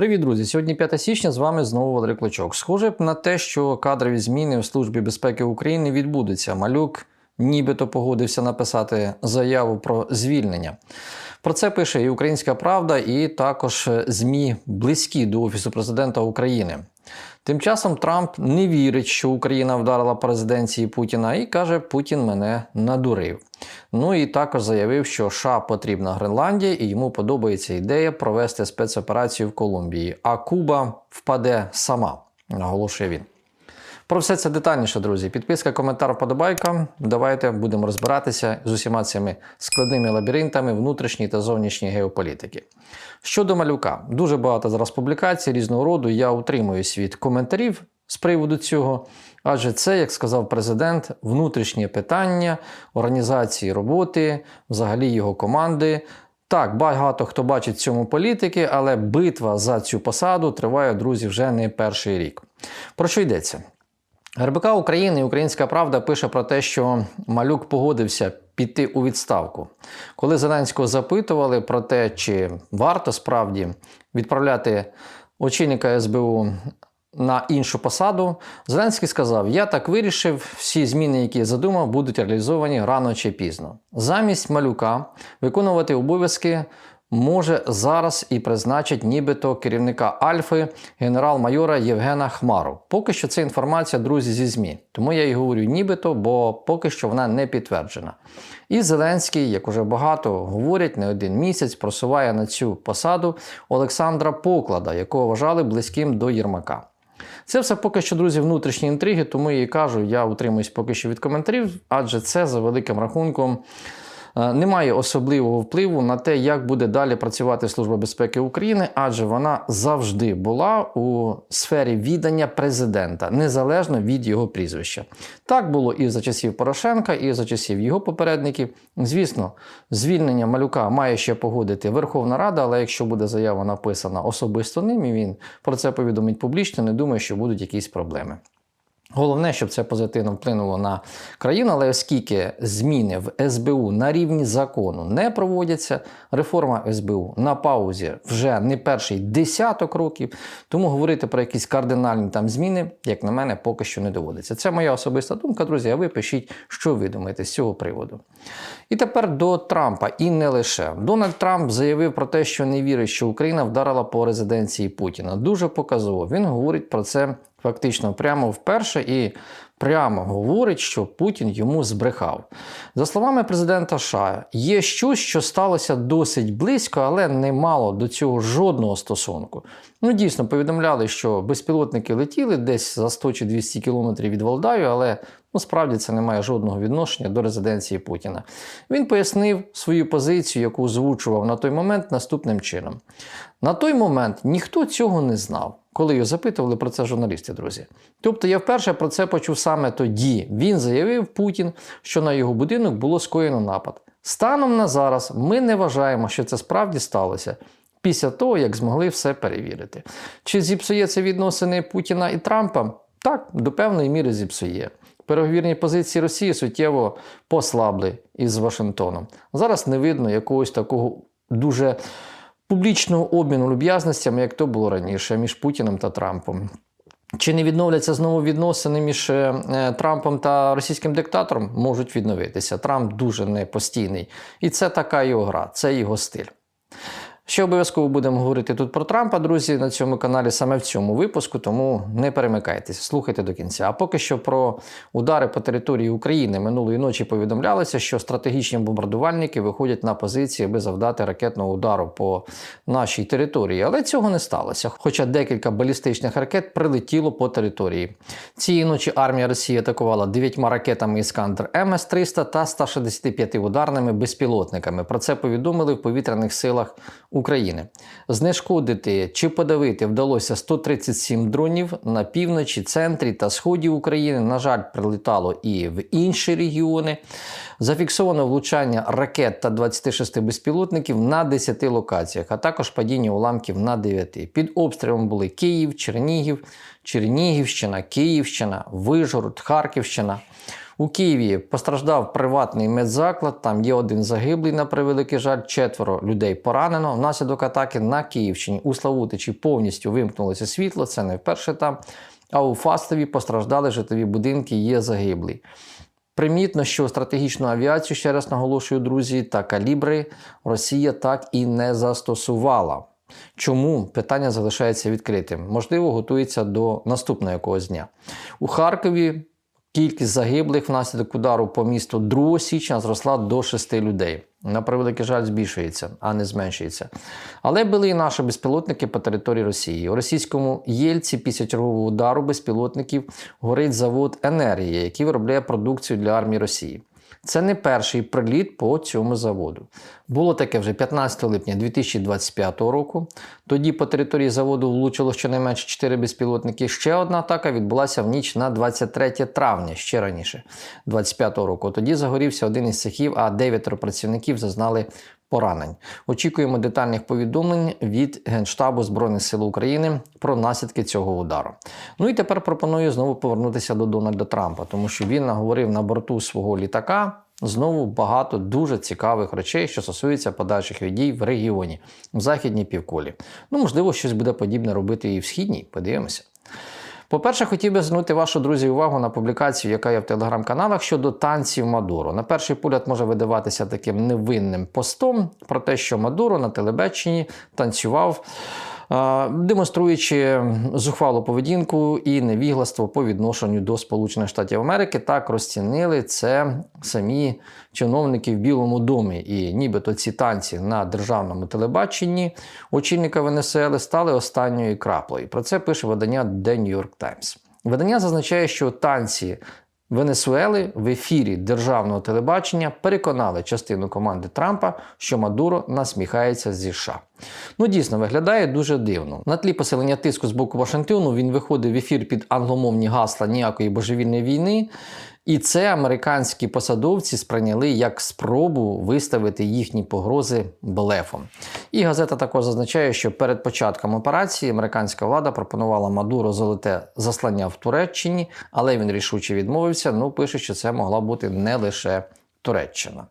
Привіт, друзі! Сьогодні 5 січня з вами знову Валерій Клочок. Схоже на те, що кадрові зміни в Службі безпеки України відбудуться. Малюк нібито погодився написати заяву про звільнення. Про це пише і Українська Правда, і також ЗМІ близькі до Офісу президента України. Тим часом Трамп не вірить, що Україна вдарила по резиденції Путіна, і каже, Путін мене надурив. Ну і також заявив, що США потрібна Гренландія, і йому подобається ідея провести спецоперацію в Колумбії. А Куба впаде сама, наголошує він. Про все це детальніше, друзі. Підписка, коментар, вподобайка. Давайте будемо розбиратися з усіма цими складними лабіринтами внутрішньої та зовнішньої геополітики. Щодо малюка, дуже багато зараз публікацій різного роду. Я утримуюсь від коментарів з приводу цього, адже це, як сказав президент, внутрішнє питання організації роботи, взагалі його команди. Так, багато хто бачить в цьому політики, але битва за цю посаду триває, друзі, вже не перший рік. Про що йдеться? РБК України і Українська Правда пише про те, що Малюк погодився піти у відставку. Коли Зеленського запитували про те, чи варто справді відправляти очільника СБУ на іншу посаду, Зеленський сказав: Я так вирішив, всі зміни, які я задумав, будуть реалізовані рано чи пізно. Замість малюка виконувати обов'язки може зараз і призначить нібито керівника Альфи генерал-майора Євгена Хмару. Поки що це інформація, друзі, зі ЗМІ. Тому я і говорю нібито, бо поки що вона не підтверджена. І Зеленський, як уже багато говорять, не один місяць просуває на цю посаду Олександра Поклада, якого вважали близьким до Єрмака. Це все поки що, друзі, внутрішні інтриги, тому я і кажу, я утримуюсь поки що від коментарів, адже це за великим рахунком Е, немає особливого впливу на те, як буде далі працювати Служба безпеки України, адже вона завжди була у сфері віддання президента, незалежно від його прізвища. Так було і за часів Порошенка, і за часів його попередників. Звісно, звільнення малюка має ще погодити Верховна Рада, але якщо буде заява написана особисто ним, і він про це повідомить публічно, не думаю, що будуть якісь проблеми. Головне, щоб це позитивно вплинуло на країну, але оскільки зміни в СБУ на рівні закону не проводяться, реформа СБУ на паузі вже не перший десяток років, тому говорити про якісь кардинальні там зміни, як на мене, поки що не доводиться. Це моя особиста думка, друзі. А ви пишіть, що ви думаєте з цього приводу. І тепер до Трампа, і не лише Дональд Трамп заявив про те, що не вірить, що Україна вдарила по резиденції Путіна. Дуже показово. Він говорить про це фактично прямо вперше і прямо говорить, що Путін йому збрехав. За словами президента США, є щось, що сталося досить близько, але не мало до цього жодного стосунку. Ну, дійсно, повідомляли, що безпілотники летіли десь за 100 чи 200 кілометрів від Валдаю, але Ну, справді це не має жодного відношення до резиденції Путіна. Він пояснив свою позицію, яку озвучував на той момент наступним чином. На той момент ніхто цього не знав, коли його запитували про це журналісти, друзі. Тобто я вперше про це почув саме тоді. Він заявив Путін, що на його будинок було скоєно напад. Станом на зараз ми не вважаємо, що це справді сталося. Після того, як змогли все перевірити. Чи зіпсує це відносини Путіна і Трампа? Так, до певної міри зіпсує переговірні позиції Росії суттєво послабли із Вашингтоном. Зараз не видно якогось такого дуже публічного обміну люб'язностями, як то було раніше, між Путіним та Трампом. Чи не відновляться знову відносини між е, Трампом та російським диктатором? Можуть відновитися. Трамп дуже непостійний. І це така його гра, це його стиль. Ще обов'язково будемо говорити тут про Трампа, друзі, на цьому каналі саме в цьому випуску, тому не перемикайтеся, слухайте до кінця. А поки що про удари по території України минулої ночі повідомлялося, що стратегічні бомбардувальники виходять на позиції, аби завдати ракетного удару по нашій території. Але цього не сталося. Хоча декілька балістичних ракет прилетіло по території. Цієї ночі армія Росії атакувала дев'ятьма ракетами Іскандер МС-300 та 165 ударними безпілотниками. Про це повідомили в повітряних силах. України. Знешкодити чи подавити вдалося 137 дронів на півночі, центрі та сході України. На жаль, прилітало і в інші регіони. Зафіксовано влучання ракет та 26 безпілотників на 10 локаціях, а також падіння уламків на 9. Під обстрілом були Київ, Чернігів, Чернігівщина, Київщина, Вижгород, Харківщина. У Києві постраждав приватний медзаклад. Там є один загиблий на превеликий жаль, четверо людей поранено. Внаслідок атаки на Київщині у Славутичі повністю вимкнулося світло. Це не вперше там. А у Фастові постраждали житлові будинки. Є загиблий. Примітно, що стратегічну авіацію, ще раз наголошую, друзі, та калібри Росія так і не застосувала. Чому питання залишається відкритим? Можливо, готується до наступного якогось дня. У Харкові кількість загиблих внаслідок удару по місту 2 січня зросла до 6 людей. На превеликий жаль, збільшується, а не зменшується. Але були і наші безпілотники по території Росії. У російському Єльці після чергового удару безпілотників горить завод енергії, який виробляє продукцію для армії Росії. Це не перший приліт по цьому заводу. Було таке вже 15 липня 2025 року. Тоді по території заводу влучило щонайменше 4 безпілотники. Ще одна атака відбулася в ніч на 23 травня, ще раніше, 2025 року. Тоді загорівся один із цехів, а дев'ятеро працівників зазнали поранень. Очікуємо детальних повідомлень від Генштабу Збройних сил України про наслідки цього удару. Ну і тепер пропоную знову повернутися до Дональда Трампа, тому що він наговорив на борту свого літака. Знову багато дуже цікавих речей, що стосуються подальших дій в регіоні, в західній півколі. Ну, можливо, щось буде подібне робити і в східній. Подивимося. По-перше, хотів би звернути вашу друзі увагу на публікацію, яка є в телеграм-каналах щодо танців Мадуро. На перший погляд може видаватися таким невинним постом про те, що Мадуро на телебаченні танцював. Демонструючи зухвалу поведінку і невігластво по відношенню до Сполучених Штатів Америки, так розцінили це самі чиновники в Білому домі. І нібито ці танці на державному телебаченні очільника Венесуели стали останньою краплею. Про це пише видання The New York Times. Видання зазначає, що танці Венесуели в ефірі державного телебачення переконали частину команди Трампа, що Мадуро насміхається зі США. Ну дійсно виглядає дуже дивно. На тлі посилення тиску з боку Вашингтону він виходив в ефір під англомовні гасла ніякої божевільної війни. І це американські посадовці сприйняли як спробу виставити їхні погрози блефом. І газета також зазначає, що перед початком операції американська влада пропонувала Мадуро золоте заслання в Туреччині, але він рішуче відмовився. Ну, пише, що це могла бути не лише Туреччина.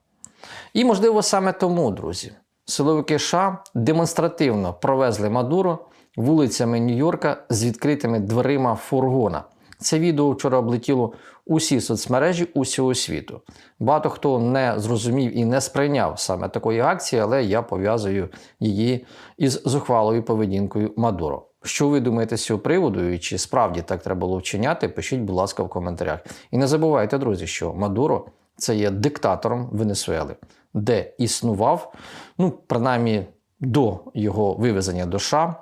І, можливо, саме тому, друзі, силовики США демонстративно провезли Мадуро вулицями Нью-Йорка з відкритими дверима фургона. Це відео вчора облетіло усі соцмережі усього світу. Багато хто не зрозумів і не сприйняв саме такої акції, але я пов'язую її із зухвалою поведінкою Мадуро. Що ви думаєте з цього приводу, і чи справді так треба було вчиняти? Пишіть, будь ласка, в коментарях. І не забувайте, друзі, що Мадуро це є диктатором Венесуели, де існував, ну, принаймні до його вивезення до США,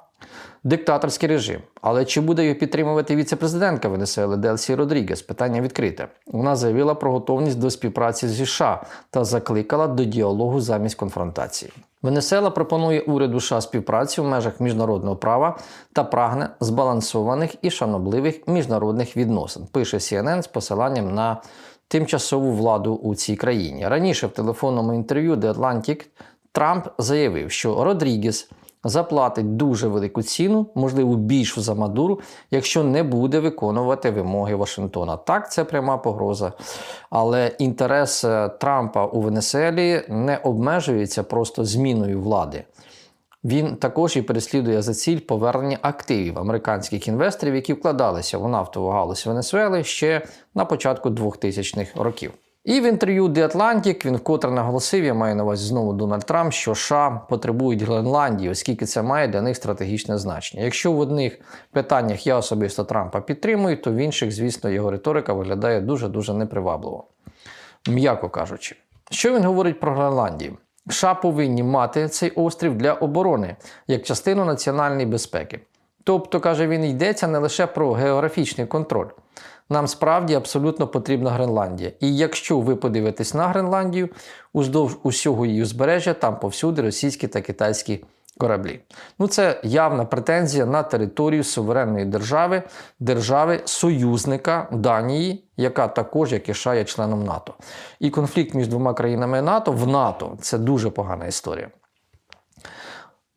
диктаторський режим. Але чи буде його підтримувати віце-президентка Венесуели Делсі Родрігес? Питання відкрите. Вона заявила про готовність до співпраці з США та закликала до діалогу замість конфронтації. Венесуела пропонує уряду США співпрацю в межах міжнародного права та прагне збалансованих і шанобливих міжнародних відносин. Пише CNN з посиланням на тимчасову владу у цій країні. Раніше в телефонному інтерв'ю The Atlantic Трамп заявив, що Родрігес заплатить дуже велику ціну, можливо, більшу за Мадуру, якщо не буде виконувати вимоги Вашингтона. Так, це пряма погроза. Але інтерес е, Трампа у Венесуелі не обмежується просто зміною влади. Він також і переслідує за ціль повернення активів американських інвесторів, які вкладалися в нафтову галузь Венесуели ще на початку 2000-х років. І в інтерв'ю The Atlantic він вкотре наголосив, я маю на увазі знову Дональд Трамп, що США потребують Гренландії, оскільки це має для них стратегічне значення. Якщо в одних питаннях я особисто Трампа підтримую, то в інших, звісно, його риторика виглядає дуже-дуже непривабливо. М'яко кажучи. Що він говорить про Гренландію? США повинні мати цей острів для оборони як частину національної безпеки. Тобто, каже він, йдеться не лише про географічний контроль. Нам справді абсолютно потрібна Гренландія. І якщо ви подивитесь на Гренландію, уздовж усього її узбережжя, там повсюди російські та китайські кораблі. Ну, це явна претензія на територію суверенної держави, держави союзника Данії, яка також, як і США, є членом НАТО. І конфлікт між двома країнами НАТО в НАТО це дуже погана історія.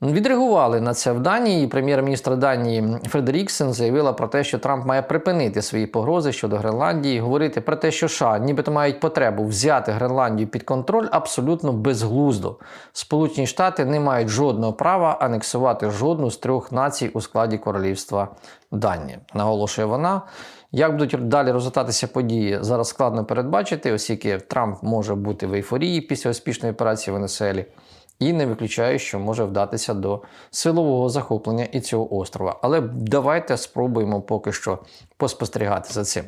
Відреагували на це в Данії. Прем'єр-міністр Данії Фредеріксен заявила про те, що Трамп має припинити свої погрози щодо Гренландії, говорити про те, що США нібито мають потребу взяти Гренландію під контроль, абсолютно безглуздо. Сполучені Штати не мають жодного права анексувати жодну з трьох націй у складі королівства Данії. Наголошує вона. Як будуть далі розвиватися події, зараз складно передбачити, оскільки Трамп може бути в ейфорії після успішної операції в Венесуелі. І не виключаю, що може вдатися до силового захоплення і цього острова. Але давайте спробуємо поки що поспостерігати за цим.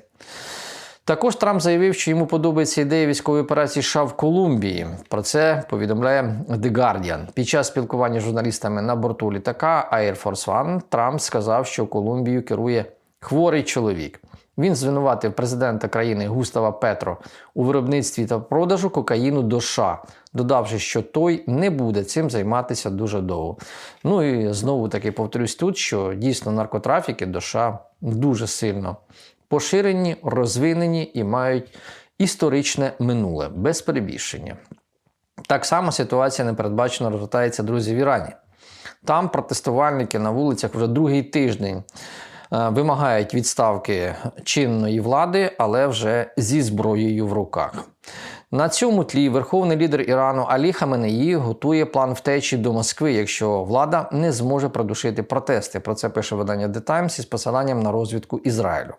Також Трамп заявив, що йому подобається ідея військової операції США в Колумбії. Про це повідомляє The Guardian. Під час спілкування з журналістами на борту літака Air Force One Трамп сказав, що Колумбією керує хворий чоловік. Він звинуватив президента країни Густава Петро у виробництві та продажу кокаїну до США, додавши, що той не буде цим займатися дуже довго. Ну і знову таки повторюсь тут, що дійсно наркотрафіки до США дуже сильно поширені, розвинені і мають історичне минуле без перебільшення. Так само ситуація непередбачено розвертається, друзі, в Ірані. Там протестувальники на вулицях вже другий тиждень вимагають відставки чинної влади, але вже зі зброєю в руках. На цьому тлі верховний лідер Ірану Алі Хаменеї готує план втечі до Москви, якщо влада не зможе придушити протести. Про це пише видання The Times із посиланням на розвідку Ізраїлю.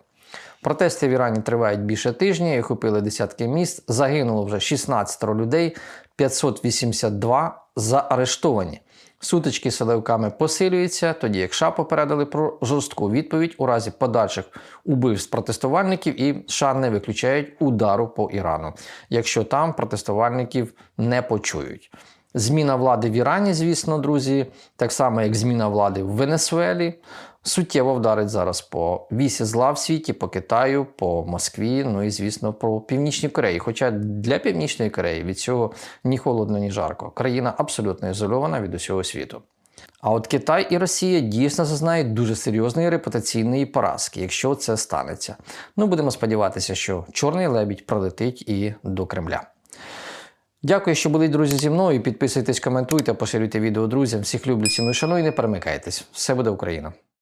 Протести в Ірані тривають більше тижня і охопили десятки міст. Загинуло вже 16 людей, 582 заарештовані. Сутички з силовиками посилюються, тоді як США попередили про жорстку відповідь у разі подальших убивств протестувальників і США не виключають удару по Ірану, якщо там протестувальників не почують. Зміна влади в Ірані, звісно, друзі, так само як зміна влади в Венесуелі, суттєво вдарить зараз по вісі зла в світі, по Китаю, по Москві, ну і звісно, про Північній Кореї. Хоча для Північної Кореї від цього ні холодно, ні жарко. Країна абсолютно ізольована від усього світу. А от Китай і Росія дійсно зазнають дуже серйозної репутаційної поразки, якщо це станеться. Ну будемо сподіватися, що чорний лебідь пролетить і до Кремля. Дякую, що були друзі зі мною. Підписуйтесь, коментуйте, поширюйте відео друзям. Всіх люблю, ціную, шаную і не перемикайтесь. Все буде Україна!